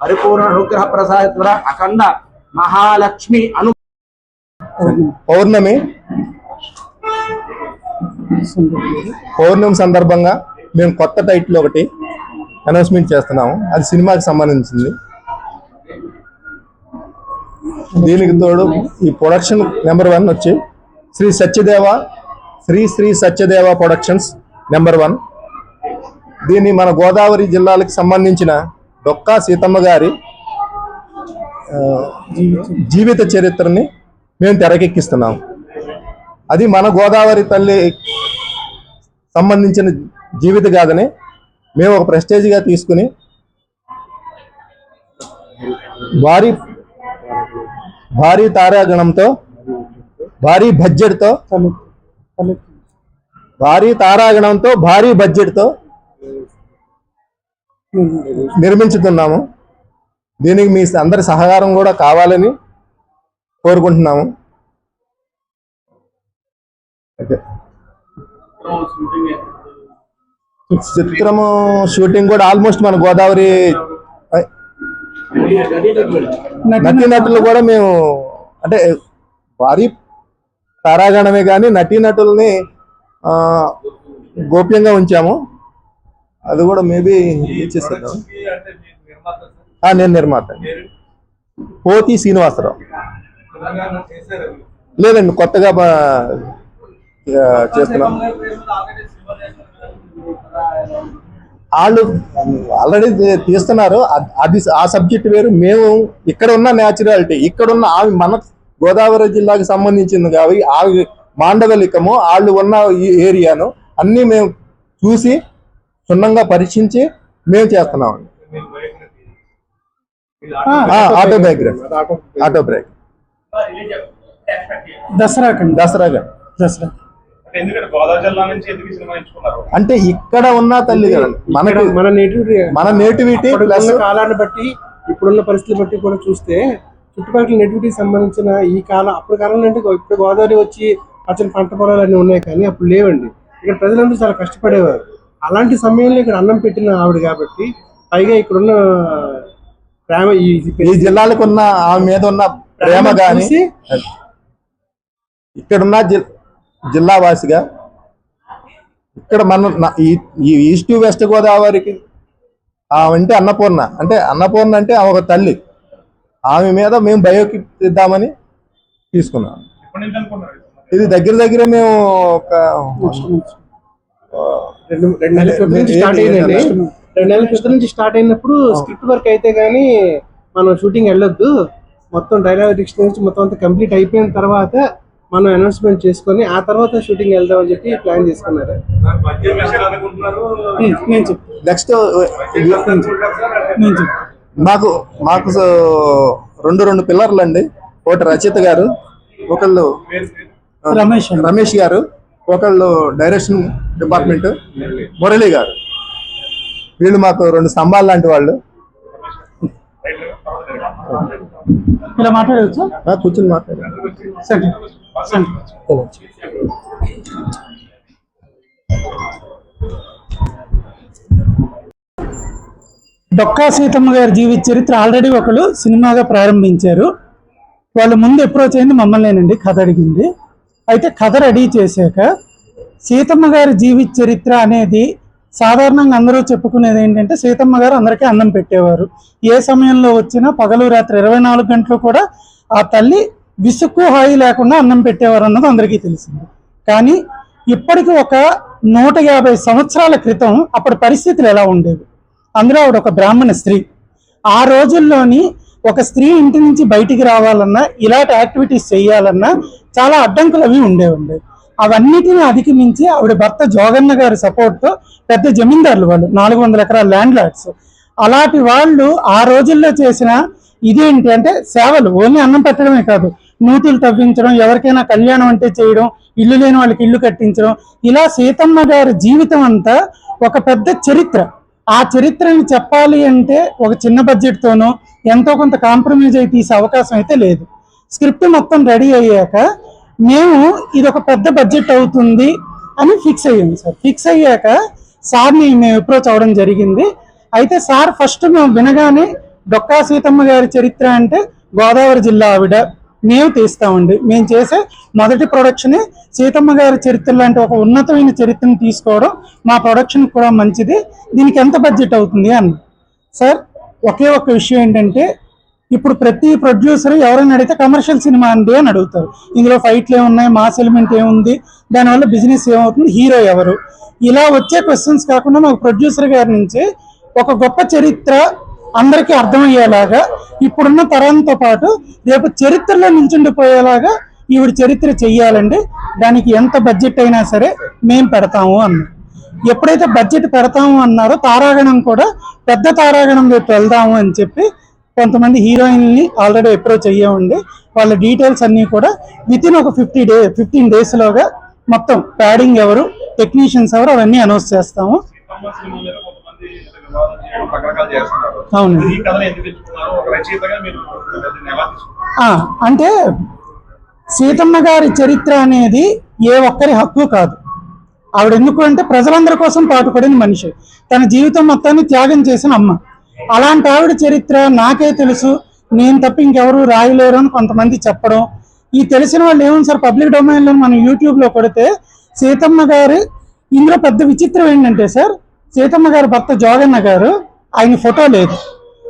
పరిపూర్ణ అనుగ్రహ ప్రసాద ద్వారా అఖండ మహాలక్ష్మి అను పౌర్ణమి. పౌర్ణమి సందర్భంగా మేము కొత్త టైటిల్ ఒకటి అనౌన్స్మెంట్ చేస్తున్నాము. అది సినిమాకి సంబంధించింది. దీనికి తోడు ఈ ప్రొడక్షన్ నెంబర్ వన్ వచ్చి Sri Satyadeva Sri Sri Satyadeva productions number one. దీన్ని మన గోదావరి జిల్లాలకు సంబంధించిన డొక్కా సీతమ్మ గారి జీవిత చరిత్రని మేము తెరకెక్కిస్తున్నాం. అది మన గోదావరి తల్లి సంబంధించిన జీవిత గాథని మేము ఒక ప్రెస్టేజ్గా తీసుకుని భారీ భారీ తారాగణంతో భారీ బడ్జెట్తో భారీ తారాగణంతో భారీ బడ్జెట్తో నిర్మించుతున్నాము. దీనికి మీ అందరి సహకారం కూడా కావాలని కోరుకుంటున్నాము. ఓకే. చిత్రము షూటింగ్ కూడా ఆల్మోస్ట్ మన గోదావరి నటీ నటీనటులు కూడా మేము అంటే భారీ తారాగణమే కానీ నటీ నటుల్ని గోప్యంగా ఉంచాము. అది కూడా మేబీ ఇచ్చేస్తాను నేను నిర్మాత. పోతి శ్రీనివాసరావు. లేదండి కొత్తగా చేస్తున్నాం. వాళ్ళు ఆల్రెడీ తీస్తున్నారు. అది ఆ సబ్జెక్ట్ వేరు. మేము ఇక్కడ ఉన్న న్యాచురాలిటీ ఇక్కడ ఉన్న ఆమె మన గోదావరి జిల్లాకి సంబంధించింది కాబట్టి ఆవి మాండవలికము వాళ్ళు ఉన్న ఈ ఏరియాను అన్నీ మేము చూసి క్షుణ్ణంగా పరీక్షించి మేము చేస్తున్నామండి. ఆటోబయోగ్రఫీ ఆటోబయోగ్రఫీ దసరా కండి. దసరా దసరా. అంటే ఇక్కడ ఉన్న తల్లి మనకి మన నేటివిటీ. మన నేటివిటీ ప్లస్ కాలాన్ని బట్టి ఇప్పుడున్న పరిస్థితులు బట్టి కూడా చూస్తే చుట్టుపక్కల నెటివిటీకి సంబంధించిన ఈ కాలం అప్పుడు కాలంలో అంటే ఇప్పుడు గోదావరి వచ్చి పచ్చని పంట పొలాలు అన్నీ ఉన్నాయి కానీ అప్పుడు లేవండి. ఇక్కడ ప్రజలందరూ చాలా కష్టపడేవారు. అలాంటి సమయంలో ఇక్కడ అన్నం పెట్టిన ఆవిడ కాబట్టి పైగా ఇక్కడున్న ప్రేమ ఈ ఈ జిల్లాలకు ఉన్న ఆమె మీద ఉన్న ప్రేమ గాని చూసి ఇక్కడున్న జి- జిల్లా వాసిగా ఇక్కడ మన ఈ ఈ ఈస్ట్ వెస్ట్ గోదావరికి ఆమె అంటే అన్నపూర్ణ అంటే అన్నపూర్ణ అంటే ఆమె ఒక తల్లి. ఆమె మీద మేము బయోకిప్ ఇద్దామని తీసుకున్నాం ఇది దగ్గర దగ్గర మేము ఒక రెండు రెండు నెలల క్రితం నుంచి స్టార్ట్ అయిందండి. రెండు నెలల క్రితం నుంచి స్టార్ట్ అయినప్పుడు స్క్రిప్ట్ వర్క్ అయితే గానీ మనం షూటింగ్ వెళ్ళొద్దు. మొత్తం డైలాగ్ డిక్షనరీ నుంచి మొత్తం అంతా కంప్లీట్ అయిపోయిన తర్వాత మనం అనౌన్స్మెంట్ చేసుకొని ఆ తర్వాత షూటింగ్ వెళ్దాం అని చెప్పి ప్లాన్ చేసుకున్నారు. మధ్య విషయాలు అనుకుంటున్నారు. నేను చెప్తాను నెక్స్ట్ నేను చెప్తాను. మాకు మాకు రెండు రెండు పిల్లర్లు అండి ఒకటి రచిత గారు ఒకళ్ళు రమేష్. రమేష్ గారు. ఒకళ్ళు డైరెక్షన్ డిపార్ట్మెంట్ మురళి గారు. వీళ్ళు మాకు రెండు స్తంభాలు లాంటి వాళ్ళు. ఇలా మాట్లాడవచ్చు కూర్చుని మాట్లాడారు డొక్కా సీతమ్మ గారి జీవిత చరిత్ర ఆల్రెడీ ఒకళ్ళు సినిమాగా ప్రారంభించారు. వాళ్ళు ముందు అప్రోచ్ అయింది మమ్మల్నేనండి కథ అడిగింది. అయితే కథ రెడీ చేశాక సీతమ్మ గారి జీవిత చరిత్ర అనేది సాధారణంగా అందరూ చెప్పుకునేది ఏంటంటే సీతమ్మ గారు అందరికీ అన్నం పెట్టేవారు. ఏ సమయంలో వచ్చినా పగలు రాత్రి ఇరవై నాలుగు గంటలు కూడా ఆ తల్లి విసుక్కు హాయి లేకుండా అన్నం పెట్టేవారు అన్నది అందరికీ తెలిసింది. కానీ ఇప్పటికి ఒక నూట యాభై సంవత్సరాల క్రితం అప్పటి పరిస్థితులు ఎలా ఉండేవి? అందులో ఆవిడ ఒక బ్రాహ్మణ స్త్రీ. ఆ రోజుల్లోని ఒక స్త్రీ ఇంటి నుంచి బయటికి రావాలన్నా ఇలాంటి యాక్టివిటీస్ చేయాలన్నా చాలా అడ్డంకులు అవి ఉండేవి అవన్నిటిని అధిగమించి ఆవిడ భర్త జోగన్న గారి సపోర్ట్తో పెద్ద జమీందారులు వాళ్ళు నాలుగు వందల ఎకరాల ల్యాండ్ లాడ్స్ అలాంటి వాళ్ళు ఆ రోజుల్లో చేసిన ఇదేంటి అంటే సేవలు ఓన్లీ అన్నం పెట్టడమే కాదు. నూతులు తవ్వించడం ఎవరికైనా కళ్యాణం అంటే చేయడం ఇల్లు లేని వాళ్ళకి ఇల్లు కట్టించడం ఇలా సీతమ్మ గారి జీవితం అంతా ఒక పెద్ద చరిత్ర. ఆ చరిత్రని చెప్పాలి అంటే ఒక చిన్న బడ్జెట్తోనో ఎంతో కొంత కాంప్రమైజ్ అయి తీసే అవకాశం అయితే లేదు. స్క్రిప్ట్ మొత్తం రెడీ అయ్యాక మేము ఇది ఒక పెద్ద బడ్జెట్ అవుతుంది అని ఫిక్స్ అయ్యాము సార్. ఫిక్స్ అయ్యాక సార్ని మేము అప్రోచ్ అవ్వడం జరిగింది. అయితే సార్ ఫస్ట్ మేము వినగానే డొక్కా సీతమ్మ గారి చరిత్ర అంటే గోదావరి జిల్లా ఆవిడ మేము తీస్తామండి మేము చేసే మొదటి ప్రొడక్షనే సీతమ్మ గారి చరిత్ర లాంటి ఒక ఉన్నతమైన చరిత్రను తీసుకోవడం మా ప్రొడక్షన్ కూడా మంచిది. దీనికి ఎంత బడ్జెట్ అవుతుంది అన్న సార్ ఒకే ఒక్క విషయం ఏంటంటే ఇప్పుడు ప్రతి ప్రొడ్యూసర్ ఎవరైనా అడిగితే కమర్షియల్ సినిమా అండి అని అడుగుతారు. ఇందులో ఫైట్లు ఏమున్నాయి? మాస్ ఎలిమెంట్ ఏముంది? దానివల్ల బిజినెస్ ఏమవుతుంది? హీరో ఎవరు? ఇలా వచ్చే క్వశ్చన్స్ కాకుండా మాకు ప్రొడ్యూసర్ గారి నుంచి ఒక గొప్ప చరిత్ర అందరికీ అర్థమయ్యేలాగా ఇప్పుడున్న తరంతో పాటు రేపు చరిత్రలో నిల్చుండిపోయేలాగా ఈవిడ చరిత్ర చెయ్యాలండి. దానికి ఎంత బడ్జెట్ అయినా సరే మేము పెడతాము అన్నారు ఎప్పుడైతే బడ్జెట్ పెడతాము అన్నారో తారాగణం కూడా పెద్ద తారాగణం రేపు వెళ్దాము అని చెప్పి కొంతమంది హీరోయిన్ని ఆల్రెడీ అప్రోచ్ అయ్యామండి వాళ్ళ డీటెయిల్స్ అన్నీ కూడా విత్ ఇన్ ఒక ఫిఫ్టీ డే ఫిఫ్టీన్ డేస్లోగా మొత్తం ప్యాడింగ్ ఎవరు టెక్నీషియన్స్ ఎవరు అవన్నీ అనౌన్స్ చేస్తాము. ఆ, అంటే సీతమ్మ గారి చరిత్ర అనేది ఏ ఒక్కరి హక్కు కాదు. ఆవిడ ఎందుకు అంటే ప్రజలందరి కోసం పాటుపడిన మనిషి. తన జీవితం మొత్తాన్ని త్యాగం చేసిన అమ్మ. అలాంటి ఆవిడ చరిత్ర నాకే తెలుసు. నేను తప్ప ఇంకెవరు రాయలేరు అని కొంతమంది చెప్పడం. ఈ తెలిసిన వాళ్ళు ఏముంది సార్? పబ్లిక్ డొమైన్లో మనం యూట్యూబ్లో కొడితే సీతమ్మ గారు ఇందులో పెద్ద విచిత్రం ఏంటంటే సార్ సీతమ్మ గారి భర్త జోగన్న గారు ఆయన ఫోటో లేదు.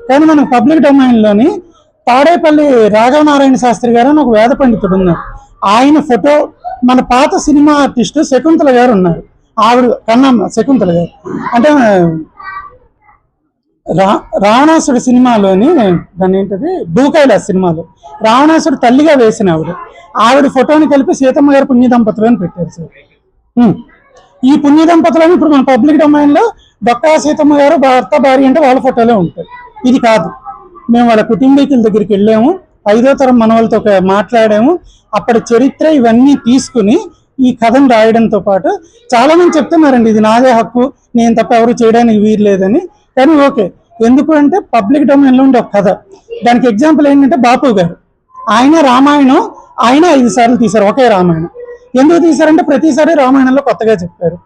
కానీ మనకు పబ్లిక్ డొమైన్లోని తాడేపల్లి రాఘవనారాయణ శాస్త్రి గారు అని ఒక వేద పండితుడు ఉన్నారు. ఆయన ఫోటో మన పాత సినిమా ఆర్టిస్టు శకుంతల గారు ఉన్నారు. ఆవిడ కన్నమ్మ శకుంతల గారు. అంటే రా రావణాసుడు సినిమాలోని దాని ఏంటది? భూకైలాస్ సినిమాలో. రావణాసుడు తల్లిగా వేసిన ఆవిడ. ఆవిడ ఫోటోని కలిపి సీతమ్మ గారు పుణ్య దంపతులు అని పెట్టారు సార్. ఈ పుణ్య దంపతులను ఇప్పుడు మన పబ్లిక్ డొమైన్లో డొక్కా సీతమ్మ గారు భర్త భార్య అంటే వాళ్ళ ఫోటోలే ఉంటాయి. ఇది కాదు. మేము వాళ్ళ కుటుంబీకుల దగ్గరికి వెళ్ళాము. ఐదో తరం మనవాళ్ళతో మాట్లాడాము. అప్పటి చరిత్ర ఇవన్నీ తీసుకుని ఈ కథను రాయడంతో పాటు చాలా మంది చెప్తున్నారండి ఇది నాదే హక్కు నేను తప్ప ఎవరు చేయడానికి వీలు లేదని కానీ ఓకే ఎందుకు అంటే పబ్లిక్ డొమైన్లో ఉండే ఒక కథ. దానికి ఎగ్జాంపుల్ ఏంటంటే బాపు గారు. ఆయన రామాయణం ఆయన ఐదు సార్లు తీశారు ఒకే రామాయణం. ఎందుకు తీశారంటే ప్రతిసారి రామాయణంలో కొత్తగా చెప్పారు.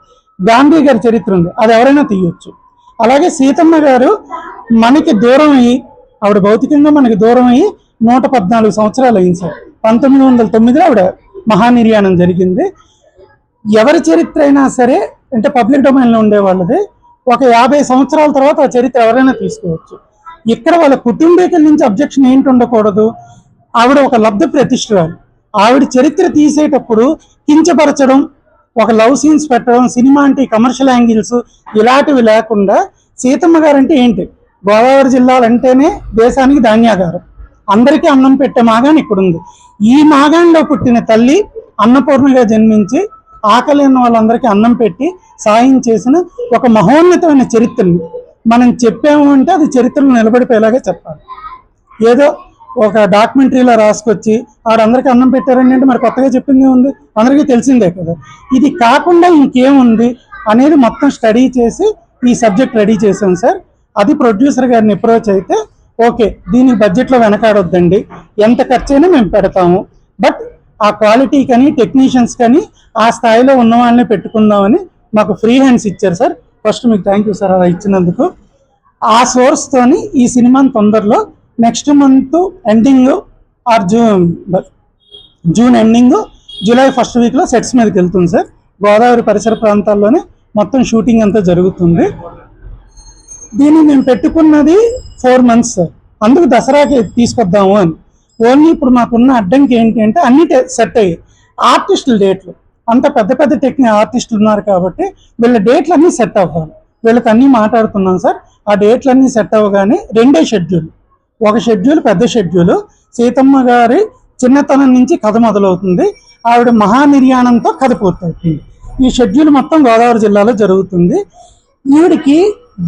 గాంధీ గారి చరిత్ర ఉంది. అది ఎవరైనా తీయొచ్చు. అలాగే సీతమ్మ గారు మనకి దూరం అయ్యి ఆవిడ భౌతికంగా మనకి దూరం అయ్యి నూట పద్నాలుగు సంవత్సరాలు అయింది సార్. పంతొమ్మిది వందల తొమ్మిదిలో ఆవిడ మహానిర్యాణం జరిగింది. ఎవరి చరిత్ర అయినా సరే అంటే పబ్లిక్ డొమైన్లో ఉండే వాళ్ళది ఒక యాభై సంవత్సరాల తర్వాత ఆ చరిత్ర ఎవరైనా తీసుకోవచ్చు. ఇక్కడ వాళ్ళ కుటుంబీకుల నుంచి అబ్జెక్షన్ ఏంటి ఉండకూడదు. ఆవిడ ఒక లబ్ధ ప్రతిష్ఠరాలు ఆవిడ చరిత్ర తీసేటప్పుడు కించపరచడం ఒక లవ్ సీన్స్ పెట్టడం సినిమా అంటే కమర్షియల్ యాంగిల్స్ ఇలాంటివి లేకుండా సీతమ్మ గారు అంటే ఏంటి? గోదావరి జిల్లాలు అంటేనే దేశానికి ధాన్యాగారం. అందరికీ అన్నం పెట్టే మాగాన్ ఇక్కడ ఉంది ఈ మాగాన్లో పుట్టిన తల్లి అన్నపూర్ణగా జన్మించి ఆకలి ఉన్న వాళ్ళందరికీ అన్నం పెట్టి సాయం చేసిన ఒక మహోన్నతమైన చరిత్రని మనం చెప్పాము అంటే అది చరిత్రను నిలబడిపోయేలాగా చెప్పాలి. ఏదో ఒక డాక్యుమెంటరీలో రాసుకొచ్చి ఆడందరికీ అన్నం పెట్టారండి అంటే మరి కొత్తగా చెప్పింది ఉంది అందరికీ తెలిసిందే కదా. ఇది కాకుండా ఇంకేముంది అనేది మొత్తం స్టడీ చేసి ఈ సబ్జెక్ట్ రెడీ చేశాం సార్. అది ప్రొడ్యూసర్ గారిని అప్రోచ్ అయితే ఓకే దీనికి బడ్జెట్లో వెనకాడొద్దండి. ఎంత ఖర్చైనా మేము పెడతాము. బట్ ఆ క్వాలిటీ కానీ టెక్నీషియన్స్ కానీ ఆ స్థాయిలో ఉన్న వాళ్ళని పెట్టుకుందామని మాకు ఫ్రీ హ్యాండ్స్ ఇచ్చారు సార్. ఫస్ట్ మీకు థ్యాంక్ యూ సార్ అలా ఇచ్చినందుకు. ఆ సోర్స్తోని ఈ సినిమాని తొందరలో next month ending or June June ending July first వీక్లో సెట్స్ మీదకి వెళ్తుంది సార్ గోదావరి పరిసర ప్రాంతాల్లోనే మొత్తం షూటింగ్ అంతా జరుగుతుంది. దీన్ని మేము పెట్టుకున్నది ఫోర్ మంత్స్ సార్ అందుకు దసరాకి తీసుకొద్దాము అని. ఓన్లీ ఇప్పుడు మాకున్న అడ్డంకి ఏంటి అంటే అన్ని సెట్ అయ్యాయి ఆర్టిస్టుల డేట్లు అంత పెద్ద పెద్ద టెక్నిక్ ఆర్టిస్టులు ఉన్నారు కాబట్టి వీళ్ళ డేట్లు అన్నీ సెట్ అవ్వాలి. వీళ్ళకి అన్నీ మాట్లాడుతున్నాం సార్ ఆ డేట్లు అన్నీ సెట్ అవ్వగానే రెండే షెడ్యూల్ ఒక షెడ్యూల్ పెద్ద షెడ్యూల్. సీతమ్మ గారి చిన్నతనం నుంచి కథ మొదలవుతుంది. ఆవిడ మహానిర్యాణంతో కథ పూర్తవుతుంది. ఈ షెడ్యూల్ మొత్తం గోదావరి జిల్లాలో జరుగుతుంది. ఈవిడికి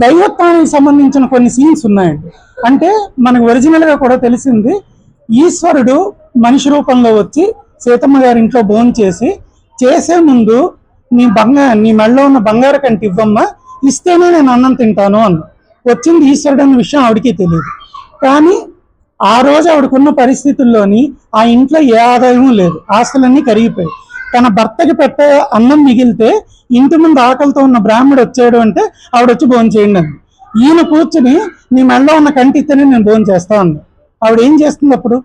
దైవత్వానికి సంబంధించిన కొన్ని సీన్స్ ఉన్నాయండి. అంటే మనకు ఒరిజినల్గా కూడా తెలిసింది ఈశ్వరుడు మనిషి రూపంలో వచ్చి సీతమ్మ గారి ఇంట్లో భోజనం చేసి చేసే ముందు నీ బంగా నీ మెడలో ఉన్న బంగారు కంటి ఇవ్వమ్మా ఇస్తేనే నేను అన్నం తింటాను అన్న వచ్చింది ఈశ్వరుడు అన్న విషయం ఆవిడకి తెలియదు. కానీ ఆ రోజు ఆవిడకున్న పరిస్థితుల్లోని ఆ ఇంట్లో ఏ ఆదాయం లేదు. ఆస్తులన్నీ కరిగిపోయాయి. తన భర్తకి పెట్టే అన్నం మిగిలితే ఇంటి ముందు ఆకలితో ఉన్న బ్రాహ్మడు వచ్చాడు అంటే ఆవిడ వచ్చి భోజనం చేయండి ఈయన కూర్చుని నీ మెడలో ఉన్న కంటి ఇస్తేనే నేను భోజనం చేస్తా అంది ఆవిడ ఏం చేస్తుంది అప్పుడు?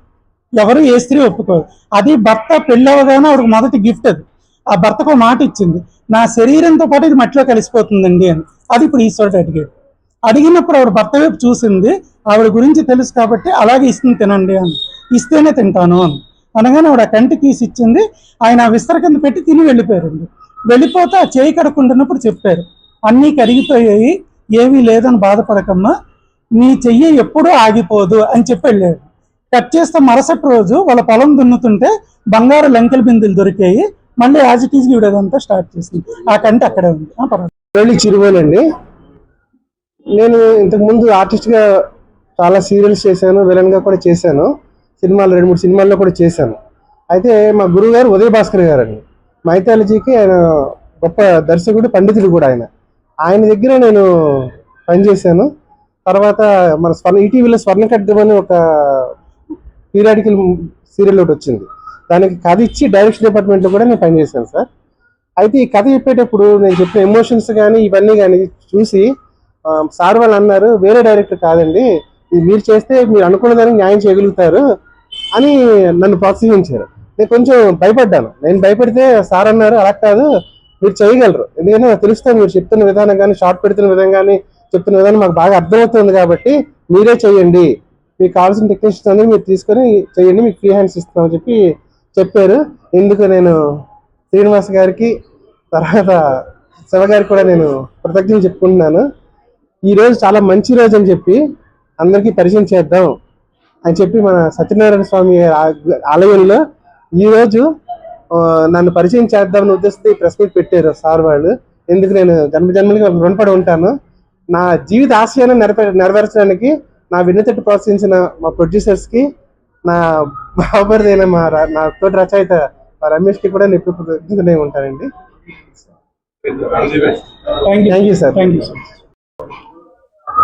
ఎవరు ఏ స్త్రీ ఒప్పుకోరు అది భర్త పెళ్ళవగానే ఆవిడకి మొదటి గిఫ్ట్ అది. ఆ భర్తకు ఒక మాట ఇచ్చింది. నా శరీరంతో పాటు ఇది మట్టిలో కలిసిపోతుందండి అని. అది ఇప్పుడు ఈశ్వరుడు అడిగాడు. అడిగినప్పుడు ఆవిడ భర్త వైపు చూసింది ఆవిడ గురించి తెలుసు కాబట్టి అలాగే ఇస్తుంది తినండి అని. ఇస్తేనే తింటాను అని. అనగానే ఆవిడ ఆ కంటి తీసి ఇచ్చింది. ఆయన విస్తర కింద పెట్టి తిని వెళ్ళిపోయారండి. వెళ్ళిపోతే ఆ చేయి కడుక్కుంటున్నప్పుడు చెప్పారు అన్నీ కరిగిపోయాయి ఏమీ లేదని బాధపడకమ్మా. నీ చెయ్యి ఎప్పుడూ ఆగిపోదు అని చెప్పి వెళ్ళాడు. కట్ చేస్తే మరుసటి రోజు వాళ్ళ పొలం దున్నుతుంటే బంగారు లంకెల బిందులు దొరికాయి. మళ్ళీ యాజ్ ఇట్ స్టార్ట్ చేసింది. ఆ కంటి అక్కడే ఉంది. పర్వాలేదు. చిరువేలండి. నేను ఇంతకు ముందు ఆర్టిస్ట్గా చాలా సీరియల్స్ చేశాను విలన్గా కూడా చేశాను. సినిమాలు రెండు మూడు సినిమాల్లో కూడా చేశాను. అయితే మా గురువు గారు ఉదయ భాస్కర్ గారు అండి మైథాలజీకి ఆయన గొప్ప దర్శకుడు పండితుడు కూడా ఆయన. ఆయన దగ్గర నేను పనిచేశాను. తర్వాత మన స్వర్ణ ఈటీవీలో స్వర్ణ ఖడ్గం అని ఒక పీరియాడికల్ సీరియల్ ఒకటి వచ్చింది. దానికి కథ ఇచ్చి డైరెక్షన్ డిపార్ట్మెంట్లో కూడా నేను పనిచేశాను సార్. అయితే ఈ కథ చెప్పేటప్పుడు నేను చెప్పిన ఎమోషన్స్ కానీ ఇవన్నీ కానీ చూసి సార్ వాళ్ళు అన్నారు వేరే డైరెక్టర్ కాదండి ఇది మీరు చేస్తే మీరు అనుకున్న దానికి న్యాయం చేయగలుగుతారు అని నన్ను ప్రోత్సహించారు. నేను కొంచెం భయపడ్డాను. నేను భయపడితే సార్ అన్నారు అలా కాదు మీరు చేయగలరు. ఎందుకంటే నాకు తెలుస్తాను మీరు చెప్తున్న విధానం కానీ షార్ట్ పెడుతున్న విధానం కానీ చెప్తున్న విధానం మాకు బాగా అర్థమవుతుంది కాబట్టి మీరే చేయండి. మీకు కావాల్సిన టెక్నీషియన్స్ అందరూ మీరు తీసుకొని చేయండి మీకు ఫ్రీ హ్యాండ్స్ ఇస్తామని చెప్పి చెప్పారు. ఎందుకు నేను శ్రీనివాస్ గారికి తర్వాత శివ గారికి కూడా నేను కృతజ్ఞతలు చెప్పుకుంటున్నాను. ఈ రోజు చాలా మంచి రోజు అని చెప్పి అందరికీ పరిచయం చేద్దాం అని చెప్పి మన సత్యనారాయణ స్వామి ఆలయంలో ఈ రోజు నన్ను పరిచయం చేద్దామని ఉద్దేశిస్తే ఈ ప్రెస్ మీట్ పెట్టారు సార్ వాళ్ళు. ఎందుకు నేను జన్మ జన్మలకి వాళ్ళకి రుణపడి ఉంటాను. నా జీవిత ఆశయాన్ని నెరవే నెరవేర్చడానికి నా విన్నతట్టు ప్రోత్సహించిన మా ప్రొడ్యూసర్స్కి నా బాబరిదైన మా నా తోటి రచయిత మా రమేష్కి కూడా నేను ఎప్పుడు ఉంటానండి. Thank you sir thank you sir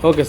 పేరు. ఉమ్. Okay sir